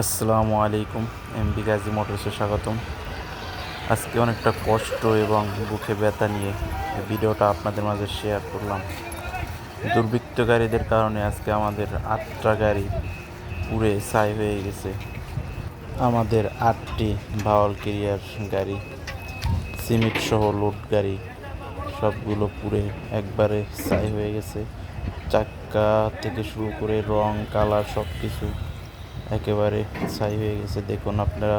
আসসালামু আলাইকুম এমবি গাজী মোটরসে স্বাগতম। আজকে অনেকটা কষ্ট এবং বুকে ব্যথা নিয়ে ভিডিওটা আপনাদের মাঝে শেয়ার করলাম। দুর্বৃত্তকারীদের কারণে আজকে আমাদের আটটা গাড়ি পুড়ে ছাই হয়ে গেছে। আমাদের আটটি ভাওয়াল কেরিয়ার গাড়ি সিমেন্ট সহ লোড গাড়ি, সবগুলো পুড়ে একবারে ছাই হয়ে গেছে। চাক্কা থেকে শুরু করে রং কালার সব কিছু একেবারে ছাই হয়ে গেছে। দেখুন আপনারা,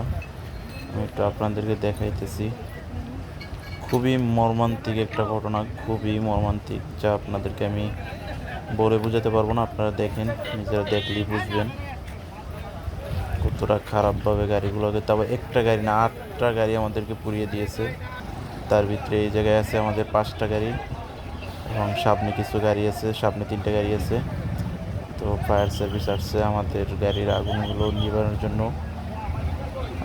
আমি একটু আপনাদেরকে দেখাইতেছি। খুবই মর্মান্তিক একটা ঘটনা, খুবই মর্মান্তিক, যা আপনাদেরকে আমি বলে বোঝাতে পারব না। আপনারা দেখেন, নিজেরা দেখলেই বুঝবেন। কতটা খারাপভাবে গাড়িগুলোকে, তবে একটা গাড়ি না, আটটা গাড়ি আমাদেরকে পুড়িয়ে দিয়েছে। তার ভিতরে এই জায়গায় আছে আমাদের পাঁচটা গাড়ি, এবং সামনে কিছু গাড়ি আছে, সামনে তিনটা গাড়ি আছে। তো ফায়ার সার্ভিস আসছে, আমাদের গাড়ির আগুনগুলো নিবানোর জন্য।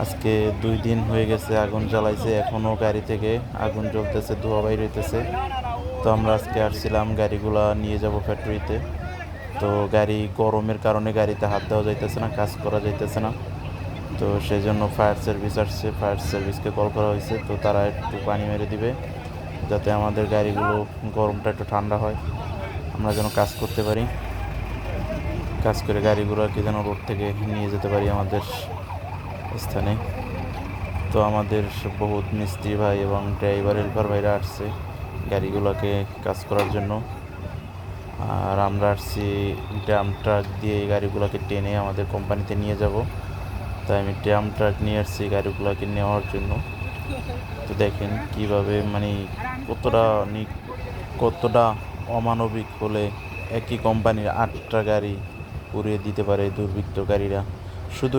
আজকে দুই দিন হয়ে গেছে, আগুন জ্বালাইছে এখনও গাড়ি থেকে আগুন জ্বলতেছে, ধোয়া বাইর হইতেছে। তো আমরা আজকে আসছিলাম গাড়িগুলো নিয়ে যাব ফ্যাক্টরিতে তো গাড়ি গরমের কারণে গাড়িতে হাত দেওয়া যাইতেছে না, কাজ করা যাইতেছে না। তো সেই জন্য ফায়ার সার্ভিস আসছে, ফায়ার সার্ভিসকে কল করা হয়েছে তো তারা একটু পানি মেরে দিবে, যাতে আমাদের গাড়িগুলো গরমটা একটু ঠান্ডা হয়। আমরা যেন কাজ করতে পারি। কাজ করে গাড়িগুলোকে যেন রোড থেকে নিয়ে যেতে পারি আমাদের স্থানে। তো আমাদের বহুত মিস্ত্রি ভাই এবং ড্রাইভার হেল্পার ভাইরা আসছে গাড়িগুলোকে কাজ করার জন্য। আর আমরা আসছি ড্রাম ট্রাক দিয়ে গাড়িগুলোকে টেনে আমাদের কোম্পানিতে নিয়ে যাব। তাই আমি ড্রাম ট্রাক নিয়ে আসছি গাড়িগুলোকে নেওয়ার জন্য। তো দেখেন কীভাবে মানে কতটা কতটা অমানবিক হলে একই কোম্পানির আটটা গাড়ি পুড়িয়ে দিতে পারে দুর্বৃত্তকারীরা। শুধু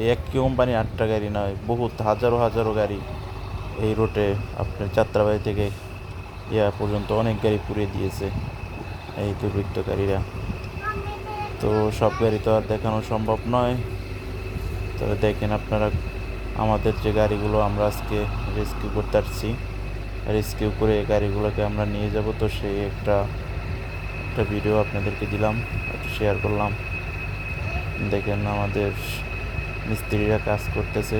এই একই কোম্পানির আটটা গাড়ি নয়, বহুত হাজারো হাজারো গাড়ি এই রোডে আপনার যাত্রাবাড়ি থেকে ইয়া পর্যন্ত অনেক গাড়ি পুড়িয়ে দিয়েছে এই দুর্বৃত্তকারীরা। তো সব গাড়ি তো আর দেখানো সম্ভব নয়। তবে দেখেন আপনারা, আমাদের যে গাড়িগুলো আমরা আজকে রেস্কিউ করতে আসছি রেস্কিউ করে এই গাড়িগুলোকে আমরা নিয়ে যাব। তো সেই একটা একটা ভিডিও আপনাদেরকে দিলাম শেয়ার করলাম। দেখেন আমাদের মিস্ত্রিরা কাজ করতেছে।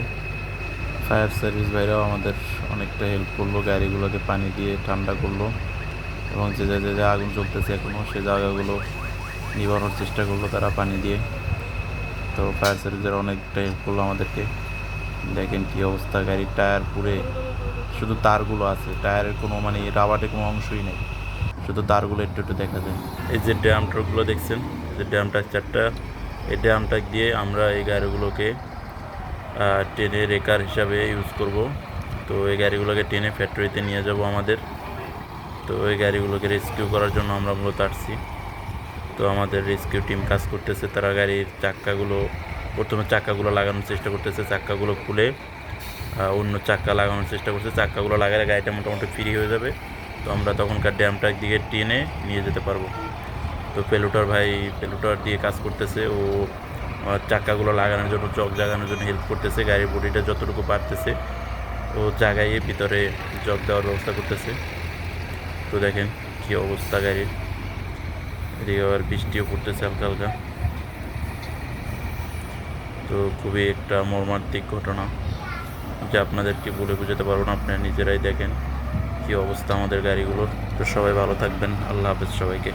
ফায়ার সার্ভিস ভাইরাও আমাদের অনেকটা হেল্প করল, গাড়িগুলোকে পানি দিয়ে ঠান্ডা করল এবং যে যে যে আগুন চলতেছে এখনও সে জায়গাগুলো নিবানোর চেষ্টা করল তারা পানি দিয়ে। তো ফায়ার সার্ভিসের অনেকটা হেল্প করল আমাদেরকে। দেখেন কি অবস্থা, গাড়ির টায়ার পুরে শুধু তারগুলো আছে, টায়ারের কোনো মানে রাবারের কোনো অংশই নেই। শুধু তারগুলো একটু একটু দেখা যায়। এই যে ড্যাম ট্রাকগুলো দেখছেন, যে ড্যাম ট্রাক চারটা এই ড্যাম দিয়ে আমরা এই গাড়িগুলোকে টেনে রেকার হিসাবে ইউজ করব। তো এই গাড়িগুলোকে টেনে ফ্যাক্টরিতে নিয়ে যাব আমাদের। তো এই গাড়িগুলোকে রেস্কিউ করার জন্য আমরা মূলত আসছি। তো আমাদের রেস্কিউ টিম কাজ করতেছে, তারা গাড়ির চাক্কাগুলো, প্রথমে চাক্কাগুলো লাগানোর চেষ্টা করতেছে, চাক্কাগুলো খুলে অন্য চাক্কা লাগানোর চেষ্টা করছে। চাক্কাগুলো লাগালে গাড়িটা মোটামুটি ফ্রি হয়ে যাবে। তো আমরা তখনকার ড্যামটার দিকে টেনে নিয়ে যেতে পারব। তো পেলুটার ভাই, পেলুটার দিয়ে কাজ করতেছে। ও চাকাগুলো লাগানোর জন্য, চক জাগানোর জন্য হেল্প করতেছে, গাড়ির বডিটা যতটুকু পারতেছে। ও জাগাইয়ে ভিতরে জগ দেওয়ার ব্যবস্থা করতেছে। তো দেখেন কী অবস্থা গাড়ির। এদিকে আবার বৃষ্টিও পড়তেছে হালকা হালকা। তো খুবই একটা মর্মান্তিক ঘটনা। যা আপনাদেরকে বলে বোঝাতে পারব না, আপনারা নিজেরাই দেখেন কী অবস্থা আমাদের গাড়িগুলোর। তো সবাই ভালো থাকবেন, আল্লাহ হাফেজ সবাইকে।